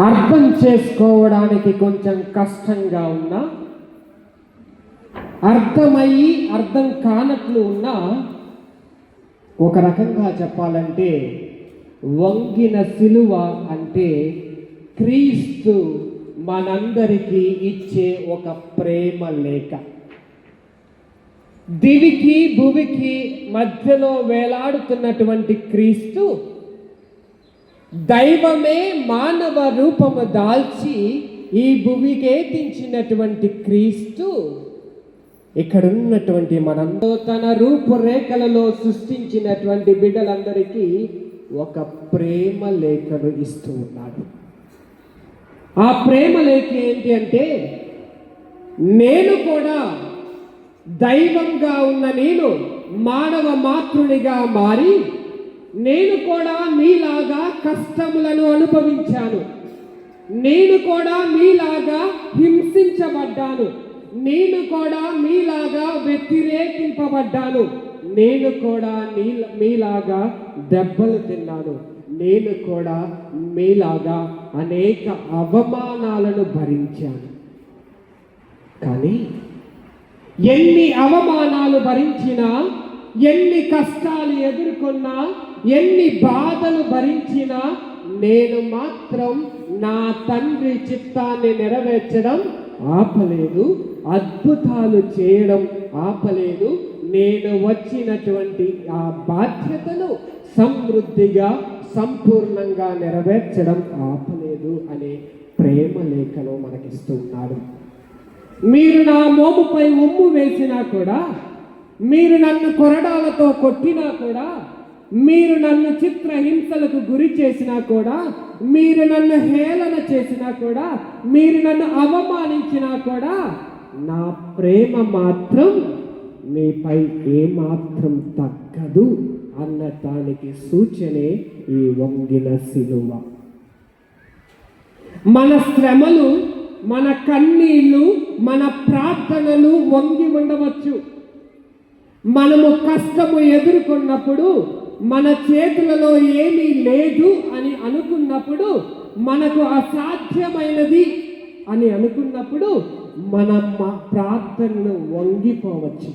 అర్థం చేసుకోవడానికి కొంచెం కష్టంగా ఉన్నా అర్థమయ్యి అర్థం కానట్లు ఉన్నా ఒక రకంగా చెప్పాలంటే వంగిన సిలువ అంటే క్రీస్తు మనందరికీ ఇచ్చే ఒక ప్రేమ లేఖ. దివికి భువికి మధ్యలో వేలాడుతున్నటువంటి క్రీస్తు దైవమే మానవ రూపము దాల్చి ఈ భువికే దించినటువంటి క్రీస్తు. ఇక్కడ ఉన్నటువంటి మనం తన రూపురేఖలలో సృష్టించినటువంటి బిడ్డలందరికీ ఒక ప్రేమ లేఖను ఇస్తూ ఉన్నాడు. ఆ ప్రేమ లేఖ ఏంటి అంటే నేను కూడా దైవంగా ఉన్న నేను మానవ మాతృనిగా మారి నేను కూడా మీలాగా కష్టములను అనుభవించాను. నేను కూడా మీలాగా హింసించబడ్డాను. నేను కూడా మీలాగా వ్యతిరేకింపబడ్డాను. నేను కూడా నీ మీలాగా దెబ్బలు తిన్నాను. నేను కూడా మీలాగా అనేక అవమానాలను భరించాను. కానీ ఎన్ని అవమానాలు భరించినా ఎన్ని కష్టాలు ఎదుర్కొన్నా ఎన్ని బాధలు భరించినా నేను మాత్రం నా తండ్రి చిత్తాన్ని నెరవేర్చడం ఆపలేదు అద్భుతాలు చేయడం ఆపలేదు. నేను వచ్చినటువంటి ఆ బాధ్యతను సమృద్ధిగా సంపూర్ణంగా నెరవేర్చడం ఆపలేదు అనే ప్రేమ లేఖను మనకిస్తున్నాడు మీరు నా మోముపై ఉమ్ము వేసినా కూడా మీరు నన్ను కొరడాలతో కొట్టినా కూడా మీరు నన్ను చిత్రహింసలకు గురి చేసినా కూడా మీరు నన్ను హేళన చేసినా కూడా మీరు నన్ను అవమానించినా కూడా నా ప్రేమ మాత్రం మీపై ఏమాత్రం తగ్గదు అన్న దానికి సూచనే ఈ వంగిన సిలువ. మన శ్రమలు మన కన్నీళ్ళు మన ప్రార్థనలు వంగి ఉండవచ్చు. మనము కష్టము ఎదుర్కొన్నప్పుడు మన చేతులలో ఏమీ లేదు అని అనుకున్నప్పుడు మనకు అసాధ్యమైనది అని అనుకున్నప్పుడు మన మ- ప్రార్థనలు వంగిపోవచ్చు.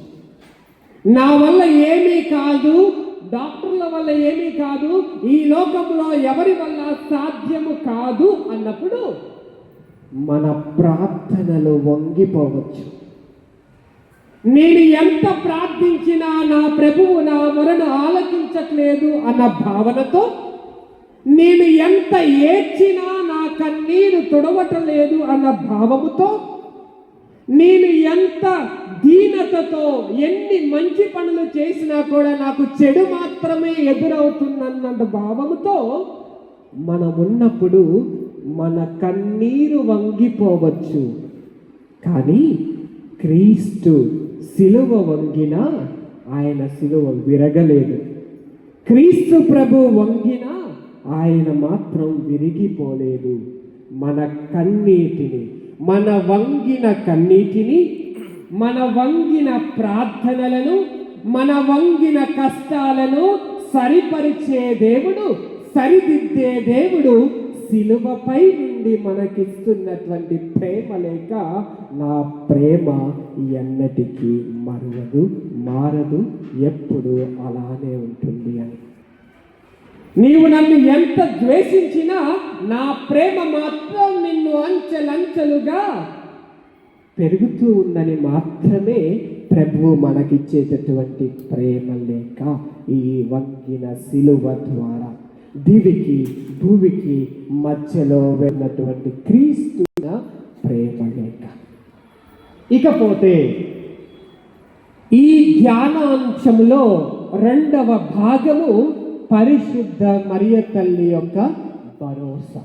నా వల్ల ఏమీ కాదు డాక్టర్ల వల్ల ఏమీ కాదు ఈ లోకంలో ఎవరి వల్ల సాధ్యము కాదు అన్నప్పుడు మన ప్రార్థనలు వంగిపోవచ్చు. నేను ఎంత ప్రార్థించినా నా ప్రభువు నా మొరను ఆలకించట్లేదు అన్న భావనతో నేను ఎంత ఏడ్చినా నా కన్నీరు తుడవటలేదు అన్న భావముతో నేను ఎంత దీనతతో ఎన్ని మంచి పనులు చేసినా కూడా నాకు చెడు మాత్రమే ఎదురవుతుందన్న భావముతో మనం ఉన్నప్పుడు మన కన్నీరు వంగిపోవచ్చు. కానీ క్రీస్తు సిలువ వంగినా ఆయన సిలువ విరగలేదు. క్రీస్తు ప్రభు వంగినా ఆయన మాత్రం విరిగిపోలేదు. మన కన్నీటిని మన వంగిన కన్నీటిని మన వంగిన ప్రార్థనలను మన వంగిన కష్టాలను సరిపరిచే దేవుడు సరిదిద్దే దేవుడు సిలువపై నుండి మనకిస్తున్నటువంటి ప్రేమ లేక నా ప్రేమ ఎన్నటికీ మరువదు మారదు ఎప్పుడు అలానే ఉంటుంది అని. నీవు నన్ను ఎంత ద్వేషించినా నా ప్రేమ మాత్రం నిన్ను అంచెలంచెలుగా పెరుగుతూ ఉందని మాత్రమే ప్రభువు మనకిచ్చేటటువంటి ప్రేమ లేక ఈ వంగిన సిలువ ద్వారా దివికి భూమికి మధ్యలో వెళ్ళినటువంటి క్రీస్తు ప్రేమ లేక ఇకపోతే ఈ ధ్యానాంశంలో రెండవ భాగము పరిశుద్ధ మరియ తల్లి యొక్క భరోసా.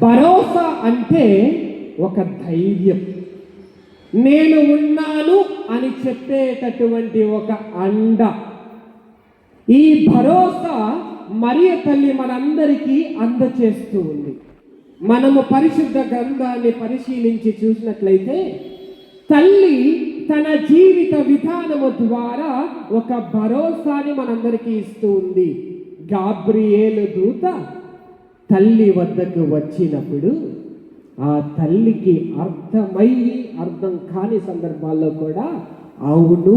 భరోసా అంటే ఒక ధైర్యం. నేను ఉన్నాను అని చెప్పేటటువంటి ఒక అండ. ఈ భరోసా మరియ తల్లి మనందరికీ అందచేస్తూ ఉంది. మనము పరిశుద్ధ గ్రంథాన్ని పరిశీలించి చూసినట్లయితే తల్లి తన జీవిత విధానము ద్వారా ఒక భరోసాని మనందరికీ ఇస్తూ ఉంది. గాబ్రియేలు దూత తల్లి వద్దకు వచ్చినప్పుడు ఆ తల్లికి అర్థమయ్యి అర్థం కాని సందర్భాల్లో కూడా అవును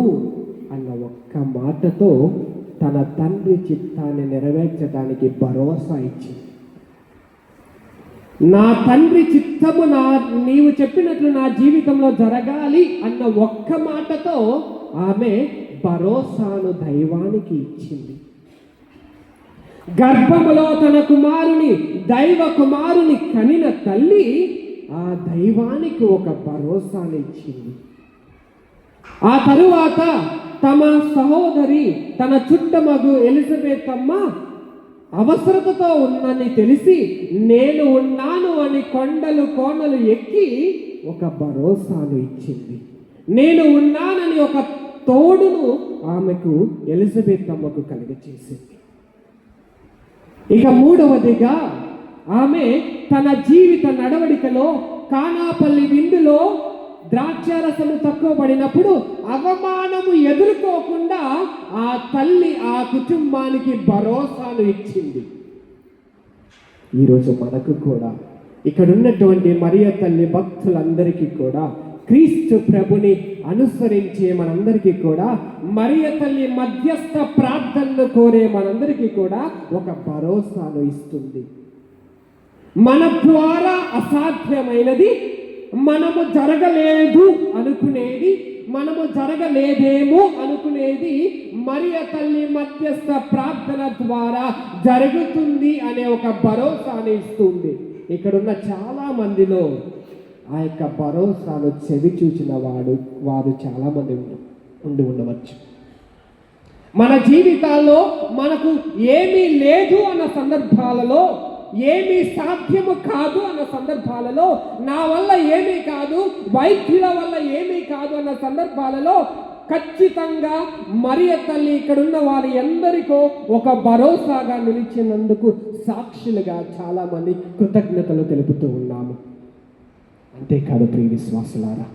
అన్న ఒక్క మాటతో తన తండ్రి చిత్తాన్ని నెరవేర్చడానికి భరోసా ఇచ్చింది నా తండ్రి చిత్తము నా నీవు చెప్పినట్లు నా జీవితంలో జరగాలి అన్న ఒక్క మాటతో ఆమె భరోసాను దైవానికి ఇచ్చింది. గర్భములో తన కుమారుని దైవ కుమారుని కనిన తల్లి ఆ దైవానికి ఒక భరోసాని ఇచ్చింది. ఆ తరువాత తమ సహోదరి తన చుట్టమగు ఎలిజబెత్ అమ్మ అవసరతతో ఉందని తెలిసి నేను ఉన్నాను అని కొండలు కోనలు ఎక్కి ఒక భరోసాను ఇచ్చింది. నేను ఉన్నానని ఒక తోడును ఆమెకు ఎలిజబెత్ అమ్మకు కలిగచేసింది ఇక మూడవదిగా ఆమె తన జీవిత నడవడికలో కానాపల్లి విందులో ద్రాక్షారసము తక్కువ పడినప్పుడు అవమానము ఎదుర్కోకుండా ఆ తల్లి ఆ కుటుంబానికి భరోసాను ఇచ్చింది. ఈరోజు మనకు కూడా ఇక్కడ ఉన్నటువంటి మరియ తల్లి భక్తులందరికీ కూడా క్రీస్తు ప్రభుని అనుసరించే మనందరికీ కూడా మరియ తల్లి మధ్యస్థ ప్రార్థనలు కోరే మనందరికీ కూడా ఒక భరోసాను ఇస్తుంది. మన ద్వారా అసాధ్యమైనది మనము జరగలేదు అనుకునేది మనము జరగలేదేమో అనుకునేది మరియ తల్లి మధ్యస్థ ప్రార్థన ద్వారా జరుగుతుంది అనే ఒక భరోసాని ఇస్తుంది. ఇక్కడున్న చాలా మందిలో ఆ యొక్క భరోసాను చెవి చూచిన వాడు వారు చాలామంది ఉండి ఉండవచ్చు. మన జీవితాల్లో మనకు ఏమీ లేదు అన్న సందర్భాలలో ఏమీ సాధ్యము కాదు అన్న సందర్భాలలో నా వల్ల ఏమీ కాదు వైద్యుల వల్ల ఏమీ కాదు అన్న సందర్భాలలో ఖచ్చితంగా మరియ తల్లి ఇక్కడున్న వారి ఎందరికో ఒక భరోసాగా నిలిచినందుకు సాక్షులుగా చాలామంది కృతజ్ఞతలు తెలుపుతూ ఉన్నాము. అంతేకాదు ప్రియ విశ్వాసులారా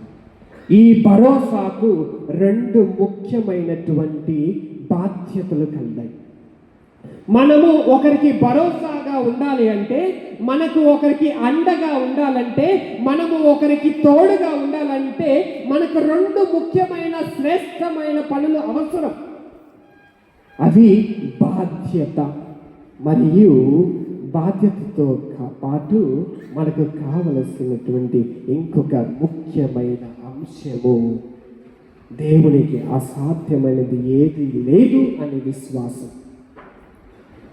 ఈ భరోసాకు రెండు ముఖ్యమైనటువంటి బాధ్యతలు కలిగాయి. మనము ఒకరికి భరోసా అండగా ఉండాలి అంటే మనకు ఒకరికి అండగా ఉండాలంటే మనము ఒకరికి తోడుగా ఉండాలంటే మనకు రెండు ముఖ్యమైన శ్రేష్టమైన పనులు అవసరం. అవి బాధ్యత. మరియు బాధ్యతతో పాటు మనకు కావలసినటువంటి ఇంకొక ముఖ్యమైన అంశము. దేవునికి అసాధ్యమైనది ఏది లేదు అనే విశ్వాసం.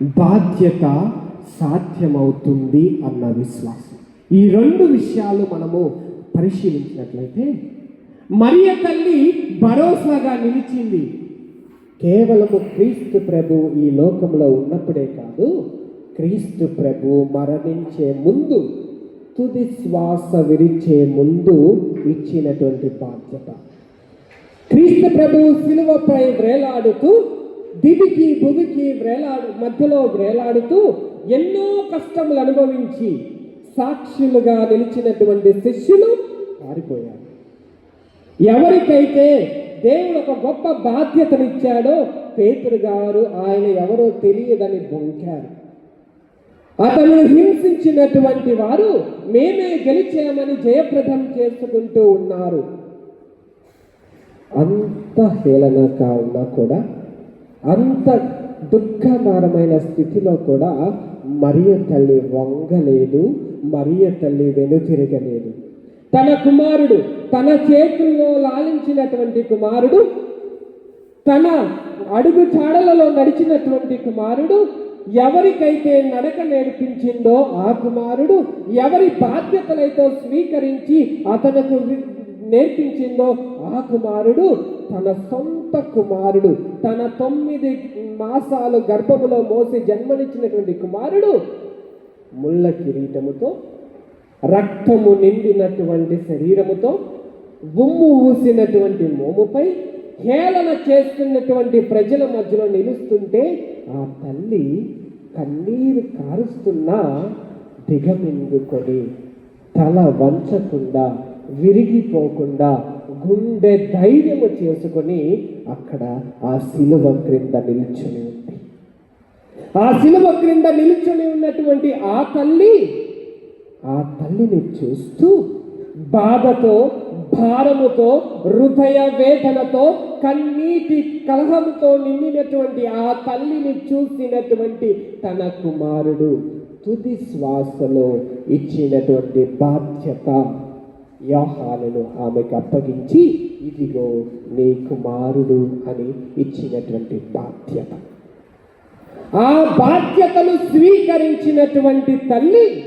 బాధ్యత సాధ్యమవుతుంది అన్న విశ్వాసం. ఈ రెండు విషయాలు మనము పరిశీలించినట్లయితే మరియ తల్లి భరోసాగా నిలిచింది. కేవలము క్రీస్తు ప్రభు ఈ లోకంలో ఉన్నప్పుడే కాదు క్రీస్తు ప్రభు మరణించే ముందు తుది శ్వాస విరిచే ముందు ఇచ్చినటువంటి బాధ్యత. క్రీస్తు ప్రభు శిలువపై వేలాడుతూ దివికి భువికి వేలాడు మధ్యలో వేలాడుతూ ఎన్నో కష్టములు అనుభవించి సాక్షులుగా నిలిచినటువంటి శిష్యులు పారిపోయారు ఎవరికైతే దేవుడు ఒక గొప్ప బాధ్యతనిచ్చాడో పేతురు గారు ఆయన ఎవరో తెలియదని బొంకారు. అతను హింసించినటువంటి వారు మేమే గెలిచామని జయప్రదం చేసుకుంటూ ఉన్నారు. అంత హేళనగా ఉన్నా కూడా అంత దుఃఖకరమైన స్థితిలో కూడా మరియ తల్లి వంగలేదు మరియ తల్లి వెనుతిరగలేదు. తన కుమారుడు తన చేతుల్లో లాలించినటువంటి కుమారుడు తన అడుగు చాడలలో నడిచినటువంటి కుమారుడు ఎవరికైతే నడక నేర్పించిందో ఆ కుమారుడు ఎవరి బాధ్యతలైతే స్వీకరించి అతనికి నేర్పించిందో ఆ కుమారుడు తన సొంత కుమారుడు తన తొమ్మిది మాసాలు గర్భములో మోసి జన్మనిచ్చినటువంటి కుమారుడు ముళ్ళ కిరీటముతో రక్తము నిండినటువంటి శరీరముతో ఉమ్ము ఊసినటువంటి మోముపై హేళన చేస్తున్నటువంటి ప్రజల మధ్యలో నిలుస్తుంటే ఆ తల్లి కన్నీరు కారుస్తున్నా దిగమింగుకొని తల వంచకుండా విరిగిపోకుండా గుండె ధైర్యము చేసుకొని అక్కడ ఆ శిలువ క్రింద నిల్చుని ఉంది. ఆ శిలువ క్రింద నిలుచొని ఉన్నటువంటి ఆ తల్లి ఆ తల్లిని చూస్తూ బాధతో భారముతో హృదయ వేదనతో కన్నీటి కలహంతో నిండినటువంటి ఆ తల్లిని చూసినటువంటి తన కుమారుడు తుది శ్వాసలో ఇచ్చినటువంటి బాధ్యత. యాహాలను ఆమెకు అప్పగించి ఇదిగో నీ కుమారుడు అని ఇచ్చినటువంటి బాధ్యత. ఆ బాధ్యతను స్వీకరించినటువంటి తల్లి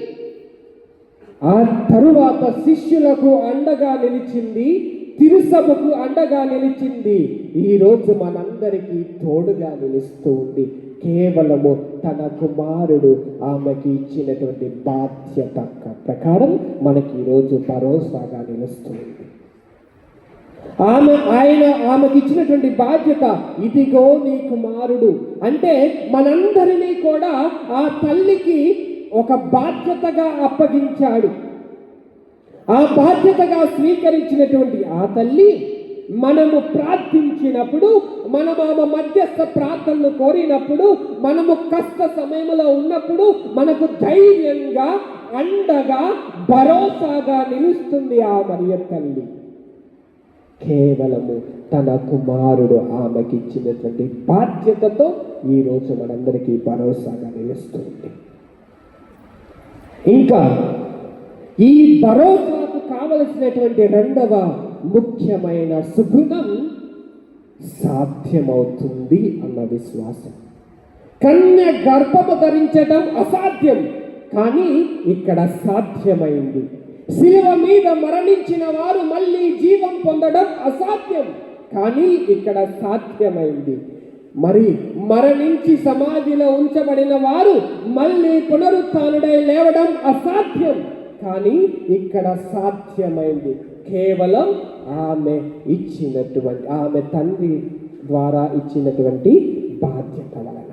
ఆ తరువాత శిష్యులకు అండగా నిలిచింది తిరుసభకు అండగా నిలిచింది. ఈ రోజు మనందరికీ తోడుగా నిలుస్తూ ఉంది. కేవలము తన కుమారుడు ఆమెకి ఇచ్చినటువంటి బాధ్యత ప్రకారం మనకి ఈరోజు భరోసాగా నిలుస్తుంది. ఆమె ఆయన ఆమెకి ఇచ్చినటువంటి బాధ్యత ఇదిగో నీ కుమారుడు అంటే మనందరినీ కూడా ఆ తల్లికి ఒక బాధ్యతగా అప్పగించాడు. ఆ బాధ్యతగా స్వీకరించినటువంటి ఆ తల్లి మనము ప్రార్థించినప్పుడు మనం ఆమె మధ్యస్థ ప్రార్థనలు కోరినప్పుడు మనము కష్ట సమయంలో ఉన్నప్పుడు మనకు ధైర్యంగా అండగా భరోసాగా నిలుస్తుంది ఆ మరియ తల్లి. కేవలము తన కుమారుడు ఆమెకి ఇచ్చినటువంటి బాధ్యతతో ఈరోజు మనందరికీ భరోసాగా నిలుస్తుంది. ఇంకా ఈ భరోసాకు కావలసినటువంటి రెండవ ముఖ్యమైన సుగుణం సాధ్యమవుతుంది అన్న విశ్వాసం. కన్య గర్భము ధరించడం అసాధ్యం. కానీ ఇక్కడ సాధ్యమైంది. శిలువ మీద మరణించిన వారు మళ్ళీ జీవం పొందడం అసాధ్యం కానీ ఇక్కడ సాధ్యమైంది. మరి మరణించి సమాధిలో ఉంచబడిన వారు మళ్ళీ పునరుత్డై లేవడం అసాధ్యం కానీ ఇక్కడ సాధ్యమైంది. కేవలం ఆమె ఇచ్చినటువంటి ఆమె తండ్రి ద్వారా ఇచ్చినటువంటి బాధ్యత వలన.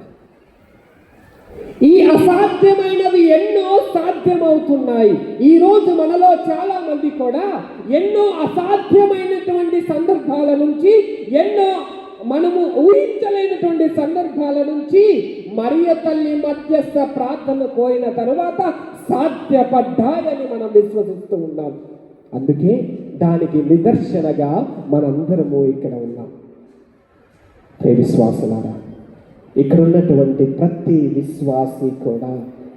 ఈ అసాధ్యమైన సాధ్యమవుతున్నాయి. ఈ రోజు మనలో చాలా మంది కూడా ఎన్నో అసాధ్యమైనటువంటి సందర్భాల నుంచి ఎన్నో మనము ఊహించలేనటువంటి సందర్భాల నుంచి మరియ తల్లి మధ్యస్థ ప్రార్థన కోరిన తరువాత సాధ్యపడ్డాయని మనం విశ్వసిస్తూ ఉన్నాం. అందుకే దానికి నిదర్శనగా మనందరము ఇక్కడ ఉన్నాం. ప్రియ విశ్వాసులారా ఇక్కడ ఉన్నటువంటి ప్రతి విశ్వాసి కూడా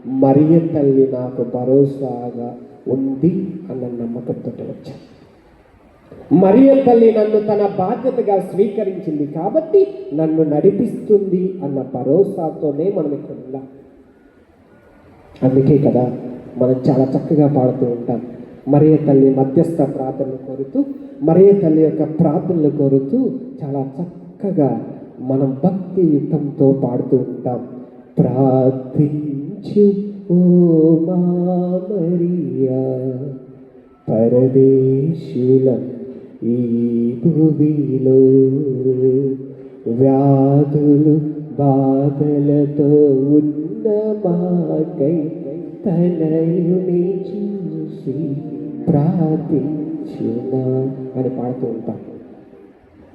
మరియ తల్లి నాకు భరోసాగా ఉంది అన్న నమ్మకంతో వచ్చాను. మరియ తల్లి నన్ను తన బాధ్యతగా స్వీకరించింది కాబట్టి నన్ను నడిపిస్తుంది అన్న భరోసాతోనే మనం ఇక్కడ ఉన్నాం. అందుకే కదా మనం చాలా చక్కగా పాడుతూ ఉంటాం. మరియ తల్లి మధ్యస్థ ప్రార్థనలు కోరుతూ మరియ తల్లి యొక్క ప్రార్థనలు కోరుతూ చాలా చక్కగా మనం భక్తి యుద్ధంతో పాడుతూ ఉంటాం. ప్రార్థి ఓ మా మరియా. పరదేశులం ఈ భూమిలో వ్యాధులు బాధలతో ఉన్న మాకై తనయుని చూసి ప్రార్థించునా అని పాడుతూ ఉంటాం.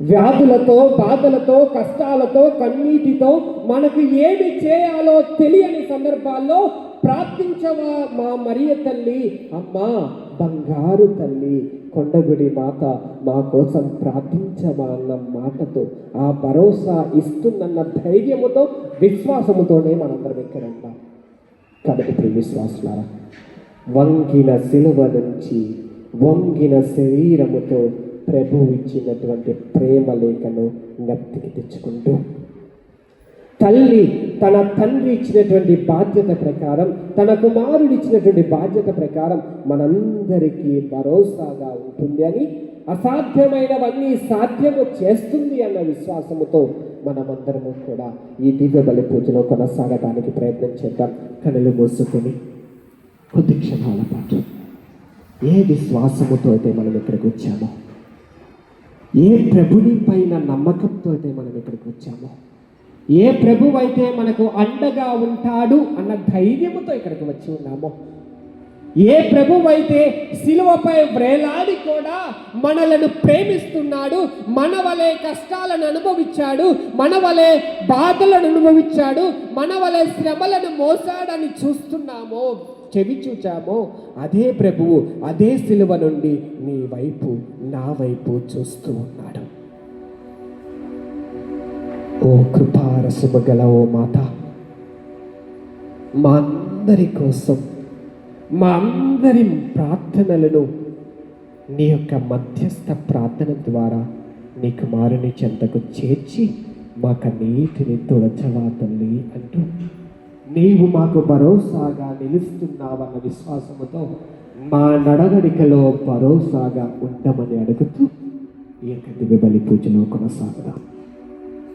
వ్యాధులతో బాధలతో కష్టాలతో కన్నీటితో మనకు ఏమి చేయాలో తెలియని సందర్భాల్లో ప్రార్థించవా మా మరియ తల్లి? అమ్మా బంగారు తల్లి కొండగుడి మాత మా కోసం ప్రార్థించవా అన్న మాటతో ఆ భరోసా ఇస్తుందన్న ధైర్యముతో విశ్వాసముతోనే మనందరం ఇక్కడ ఉంటాం కాబట్టి ప్రియ విశ్వాసులారా వంగిన శిలువ నుంచి వంగిన శరీరముతో ప్రభు ఇచ్చినటువంటి ప్రేమ లేఖను జ్ఞప్తికి తెచ్చుకుంటూ తల్లి తన తండ్రి ఇచ్చినటువంటి బాధ్యత ప్రకారం తన కుమారుడు ఇచ్చినటువంటి బాధ్యత ప్రకారం మనందరికీ భరోసాగా ఉంటుంది అని అసాధ్యమైనవన్నీ సాధ్యము చేస్తుంది అన్న విశ్వాసముతో మనమందరము కూడా ఈ దివ్య బలి పూజలో కొనసాగడానికి ప్రయత్నం చేద్దాం. కనులు మూసుకొని కొద్ది క్షణాల పాటు ఏ విశ్వాసముతో అయితే మనం ఇక్కడికి వచ్చామో ఏ ప్రభుని పైన నమ్మకంతో అయితే మనం ఇక్కడికి వచ్చామో? ఏ ప్రభు అయితే మనకు అండగా ఉంటాడు అన్న ధైర్యంతో ఇక్కడికి వచ్చి ఉన్నామో? ఏ ప్రభువైతే శిలువపై వ్రేలాడి కూడా మనలను ప్రేమిస్తున్నాడు మన వలె కష్టాలను అనుభవించాడు మన వలె బాధలను అనుభవించాడు మన వలె శ్రమలను మోసాడని చూస్తున్నామో? చెవి చూచామో అదే ప్రభువు అదే శిలువ నుండి నీ వైపు నా వైపు చూస్తూ ఉన్నాడు. ఓ కృపారసము గల ఓ మాత మా అందరి కోసం మా అందరి ప్రార్థనలను నీ యొక్క మధ్యస్థ ప్రార్థన ద్వారా నీ కుమారుని చెంతకు చేర్చి మాకు నీటిని తుడచవా తల్లి అంటూ నీవు మాకు భరోసాగా నిలుస్తున్నావన్న విశ్వాసముతో మా నడవడికలో భరోసాగా ఉండమని అడుగుతూ ఈ యొక్క దివ్య బలి పూజలో కొనసాగుదాం.